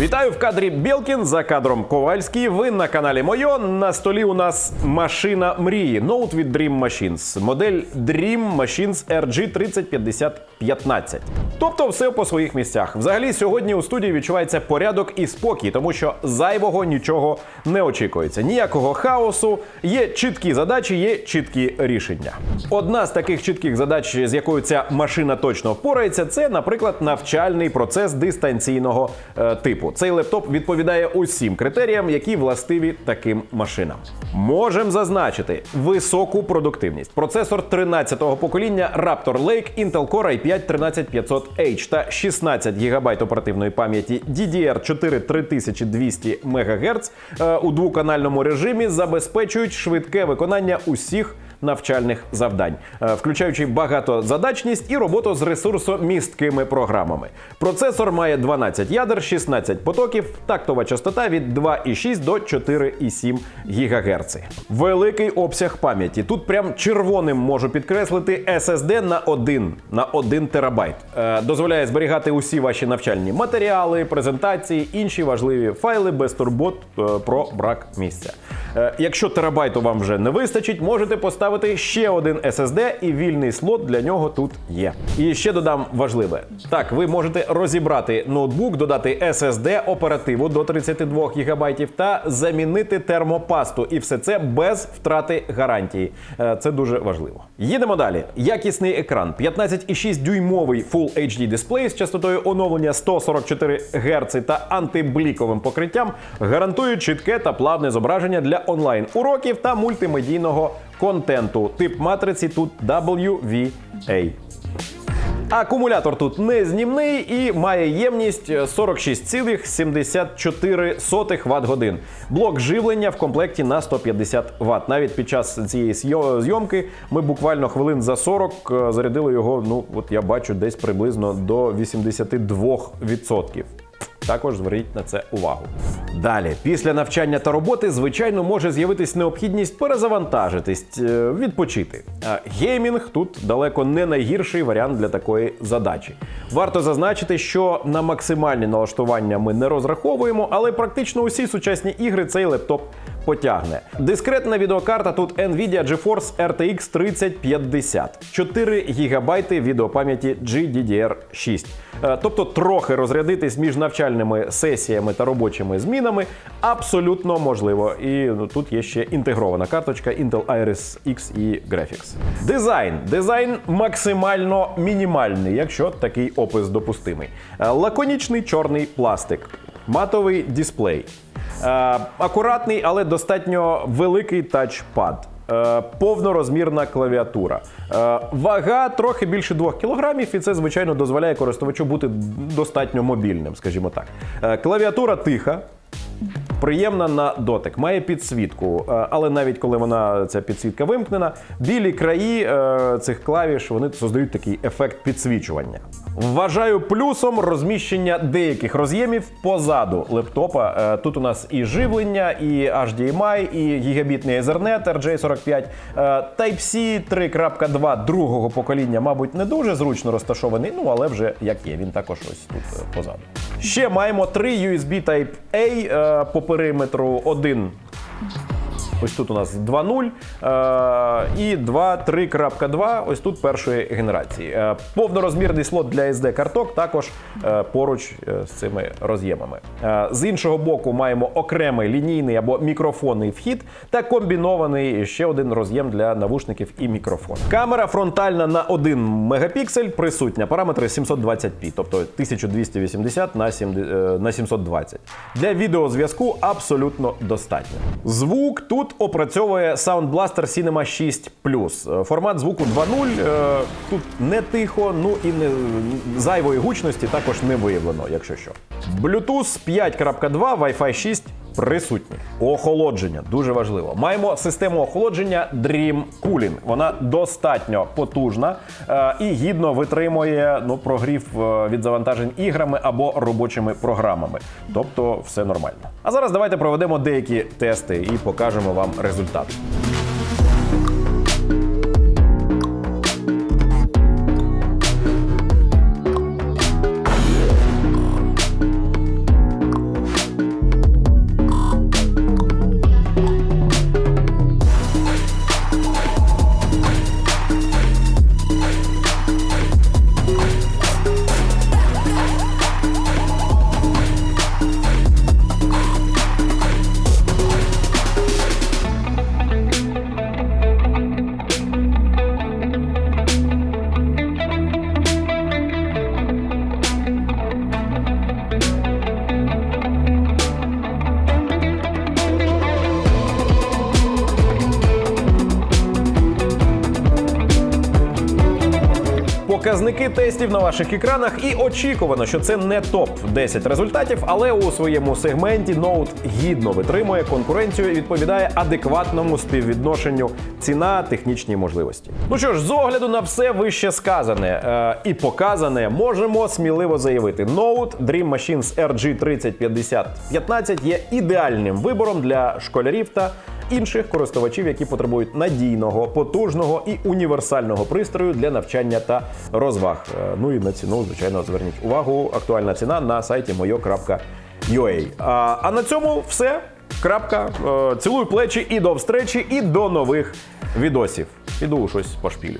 Вітаю в кадрі Білкін за кадром Ковальський. Ви на каналі Мойо. На столі у нас машина мрії. Ноут від Dream Machines. Модель Dream Machines RG 305015. Тобто все по своїх місцях. Взагалі, сьогодні у студії відчувається порядок і спокій, тому що зайвого нічого не очікується. Ніякого хаосу, є чіткі задачі, є чіткі рішення. Одна з таких чітких задач, з якою ця машина точно впорається, це, наприклад, навчальний процес дистанційного е, типу. Цей лептоп відповідає усім критеріям, які властиві таким машинам. Можемо зазначити високу продуктивність. Процесор 13-го покоління Raptor Lake Intel Core i5 13500H та 16 ГБ оперативної пам'яті DDR4 3200 МГц у двоканальному режимі забезпечують швидке виконання усіх навчальних завдань, е, включаючи багатозадачність і роботу з ресурсомісткими програмами. Процесор має 12 ядер, 16 потоків, тактова частота від 2,6 до 4,7 ГГц. Великий обсяг пам'яті. Тут прям червоним можу підкреслити SSD на 1 на 1 терабайт. Е, дозволяє зберігати усі ваші навчальні матеріали, презентації, інші важливі файли без турбот е, про брак місця. Якщо терабайту вам вже не вистачить, можете поставити ще один SSD і вільний слот для нього тут є. І ще додам важливе: так, ви можете розібрати ноутбук, додати SSD, оперативу до 32 ГБ та замінити термопасту. І все це без втрати гарантії. Е, Це дуже важливо. Їдемо далі. Якісний екран, 15,6 дюймовий Full HD дисплей з частотою оновлення 144 Гц та антибліковим покриттям гарантують чітке та плавне зображення для онлайн уроків та мультимедійного контенту. Тип матриці тут WVA. Акумулятор тут незнімний і має ємність 46,74 Вт годин. Блок живлення в комплекті на 150 Вт. Навіть під час цієї зйомки ми буквально хвилин за 40 е, зарядили його. Ну от я бачу, десь приблизно до 82%. Також зверніть на це увагу. Далі, після навчання та роботи, звичайно, може з'явитись необхідність перезавантажитись, е, відпочити. А геймінг тут далеко не найгірший варіант для такої задачі. Варто зазначити, що на максимальні налаштування ми не розраховуємо, але практично усі сучасні ігри цей лептоп потягне. Дискретна відеокарта тут Nvidia GeForce RTX 3050, 4 ГБ відеопам'яті GDDR6. Е, Тобто трохи розрядитись між навчальними сесіями та робочими змінами абсолютно можливо. І ну, тут є ще інтегрована карточка Intel Iris X і Graphics. Дизайн. Дизайн максимально мінімальний, якщо такий опис допустимий. Е, Лаконічний чорний пластик, матовий дисплей. Е, акуратний, але достатньо великий тачпад. Е, повнорозмірна клавіатура. Е, вага трохи більше 2 кг, і це, звичайно, дозволяє користувачу бути достатньо мобільним, скажімо так. Клавіатура тиха. Приємна на дотик, має підсвітку, е, але навіть коли вона ця підсвітка вимкнена, білі краї е, цих клавіш вони создають такий ефект підсвічування. Вважаю плюсом розміщення деяких роз'ємів позаду лептопа. Е, Тут у нас і живлення, і HDMI, і гігабітний Ethernet RJ45. Е, Type-C 3.2 другого покоління, мабуть, не дуже зручно розташований, ну але вже як є, він також ось тут позаду. Ще маємо три USB Type-A е, по периметру. Один Ось тут у нас 2.0 е, і 2.3.2, ось тут першої генерації. Е, повнорозмірний слот для SD карток також е, поруч з цими роз'ємами. З іншого боку, маємо окремий лінійний або мікрофонний вхід та комбінований ще один роз'єм для навушників і мікрофон. Камера фронтальна на 1 мегапіксель, присутня параметри 720p, тобто 1280 на 7, е, на 720. Для відеозв'язку абсолютно достатньо. Звук тут опрацьовує Sound Blaster Cinema 6 Е, Формат звуку 2.0. е, Тут не тихо, ну і не зайвої гучності також не виявлено, якщо що. Bluetooth 5.2, Wi-Fi 6 присутні. Охолодження дуже важливо. Маємо систему охолодження Dream Cooling. Вона достатньо потужна е, і гідно витримує ну, прогрів е, від завантажень іграми або робочими програмами. Тобто все нормально. А зараз давайте проведемо деякі тести і покажемо вам результат. Показники тестів на ваших екранах, і очікувано, що це не топ 10 результатів, але у своєму сегменті Note гідно витримує конкуренцію і відповідає адекватному співвідношенню ціна технічні можливості. Ну що ж, з огляду на все вище сказане е, і показане, можемо сміливо заявити: Note Dream Machines RG 305015 є ідеальним вибором для школярів та інших користувачів, які потребують надійного, потужного і універсального пристрою для навчання та розваг. Е, Ну і на ціну, звичайно, зверніть увагу. Актуальна ціна на сайті moyo.ua. А, на цьому все. Крапка. Е, Цілую плечі і до встречі, і до нових відосів. Іду щось пошпілю.